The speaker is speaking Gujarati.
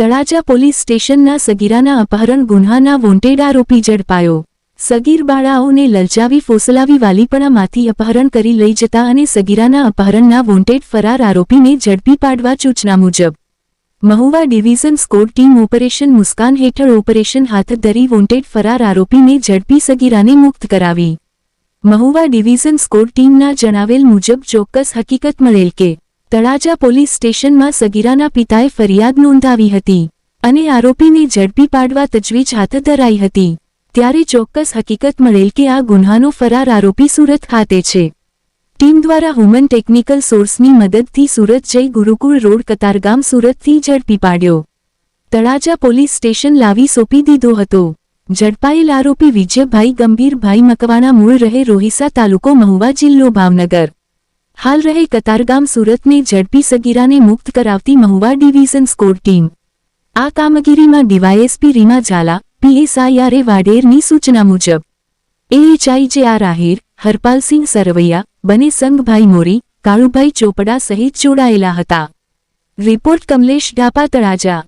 તળાજા પોલીસ સ્ટેશનના સગીરાના અપહરણ ગુન્હાના વોન્ટેડ આરોપી ઝડપાયો. સગીર બાળાઓને લલચાવી ફોસલાવી વાલીપણામાંથી અપહરણ કરી લઈ જતા અને સગીરાના અપહરણના વોન્ટેડ ફરાર આરોપીને ઝડપી પાડવા સૂચના મુજબ. Mahuva division score team operation Muskaan હેઠળ ઓપરેશન હાથ ધરી વોન્ટેડ ફરાર આરોપીને ઝડપી સગીરાને મુક્ત કરાવી. મહુવા ડિવિઝન સ્કોર ટીમના જણાવેલ મુજબ ચોક્કસ હકીકત મળેલ કે તળાજા પોલીસ સ્ટેશનમાં સગીરાના પિતાએ ફરિયાદ નોંધાવી હતી અને આરોપીને ઝડપી પાડવા તજવીજ હાથ ધરાઈ હતી. ત્યારે ચોક્કસ હકીકત મળેલ કે આ ગુન્હાનો ફરાર આરોપી સુરત ખાતે છે. ટીમ દ્વારા હુમન ટેકનિકલ સોર્સની મદદથી સુરત જઈ ગુરુકુળ રોડ કતારગામ સુરતથી ઝડપી પાડ્યો. તળાજા પોલીસ સ્ટેશન લાવી સોંપી દીધો હતો. ઝડપાયેલ આરોપી વિજયભાઈ, ગંભીરભાઈ મકવાણા મૂળ રહે રોહિસા તાલુકો મહુવા જિલ્લો ભાવનગર. હાલ રહે કતારગામ સુરતને ઝડપી સગીરાને મુક્ત કરાવતી મહુવા ડિવિઝન સ્કોર ટીમ. આ કામગીરીમાં DYSP Reema Zala PSI RA વાડેરની સૂચના મુજબ. એએચઆઈ જે આર આહિર હરપાલસિંહ સરવૈયા, બને સંઘભાઈ મોરી, કાળુભાઈ ચોપડા સહિત જોડાયેલા હતા. રિપોર્ટ કમલેશ ડાપા તળાજા.